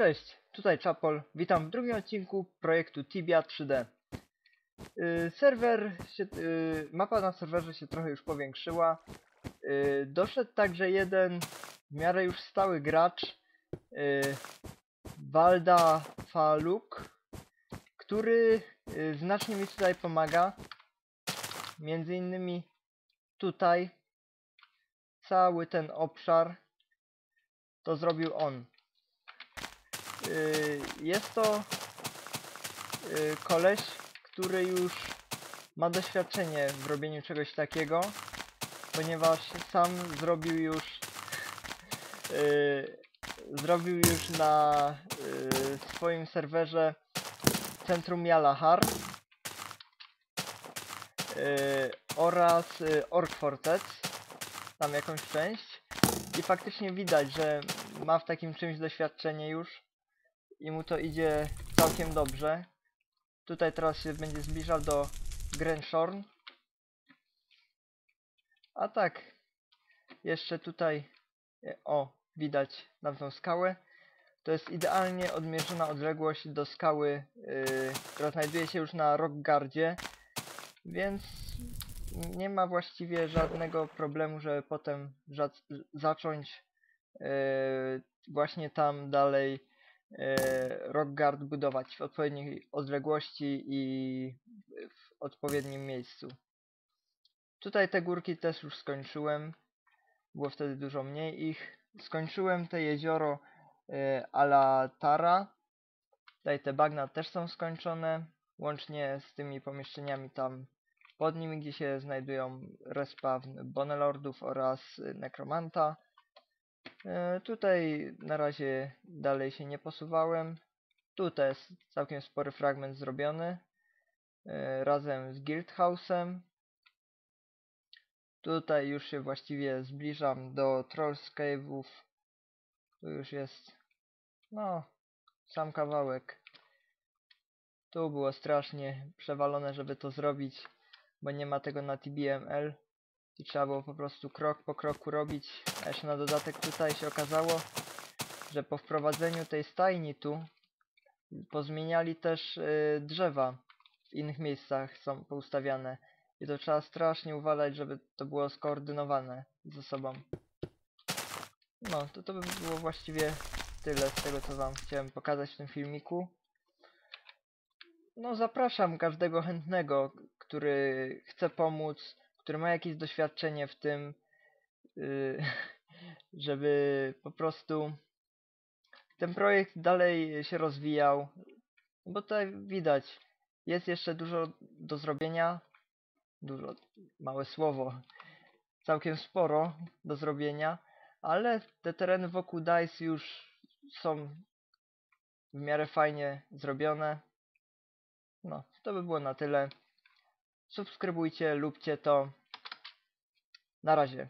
Cześć, tutaj Chapol. Witam w drugim odcinku projektu Tibia 3D. Yy, serwer się, yy, mapa na serwerze się trochę już powiększyła. Yy, doszedł także jeden w miarę już stały gracz yy, Walda Faluk, który yy, znacznie mi tutaj pomaga. Między innymi tutaj cały ten obszar to zrobił on. Yy, jest to yy, koleś, który już ma doświadczenie w robieniu czegoś takiego, ponieważ sam zrobił już yy, zrobił już na swoim serwerze centrum Jalahar oraz Orc Fortress, tam jakąś część. I faktycznie widać, że ma w takim czymś doświadczenie już i mu to idzie całkiem dobrze. Tutaj teraz się będzie zbliżał do Grenshorn. A tak, jeszcze tutaj, e, o, widać tamtą skałę. To jest idealnie odmierzona odległość do skały, yy, która znajduje się już na Rockgardzie, więc nie ma właściwie żadnego problemu, żeby potem zacząć yy, właśnie tam dalej Rockguard budować w odpowiedniej odległości i w odpowiednim miejscu. Tutaj te górki też już skończyłem. Było wtedy dużo mniej ich. Skończyłem te jezioro e, ala Tara. Tutaj te bagna też są skończone. Łącznie z tymi pomieszczeniami tam pod nimi, gdzie się znajdują respawn Bonelordów oraz Nekromanta. E, tutaj na razie dalej się nie posuwałem. Tutaj jest całkiem spory fragment zrobiony. e, razem z Guildhouse'em. Tutaj już się właściwie zbliżam do Trolls Cave'ów. Tu już jest, no, sam kawałek. Tu było strasznie przewalone, żeby to zrobić, bo nie ma tego na TBML. I trzeba było po prostu krok po kroku robić. A jeszcze na dodatek tutaj się okazało, że po wprowadzeniu tej stajni tu pozmieniali też y, drzewa w innych miejscach są poustawiane. I to trzeba strasznie uważać, żeby to było skoordynowane ze sobą. No, to to by było właściwie tyle z tego, co wam chciałem pokazać w tym filmiku. No, zapraszam każdego chętnego, który chce pomóc, który ma jakieś doświadczenie w tym, yy, żeby po prostu ten projekt dalej się rozwijał. Bo tutaj widać, jest jeszcze dużo do zrobienia. Dużo, małe słowo, całkiem sporo do zrobienia, ale te tereny wokół DICE już są w miarę fajnie zrobione. No, to by było na tyle. Subskrybujcie, lubcie to. Na razie.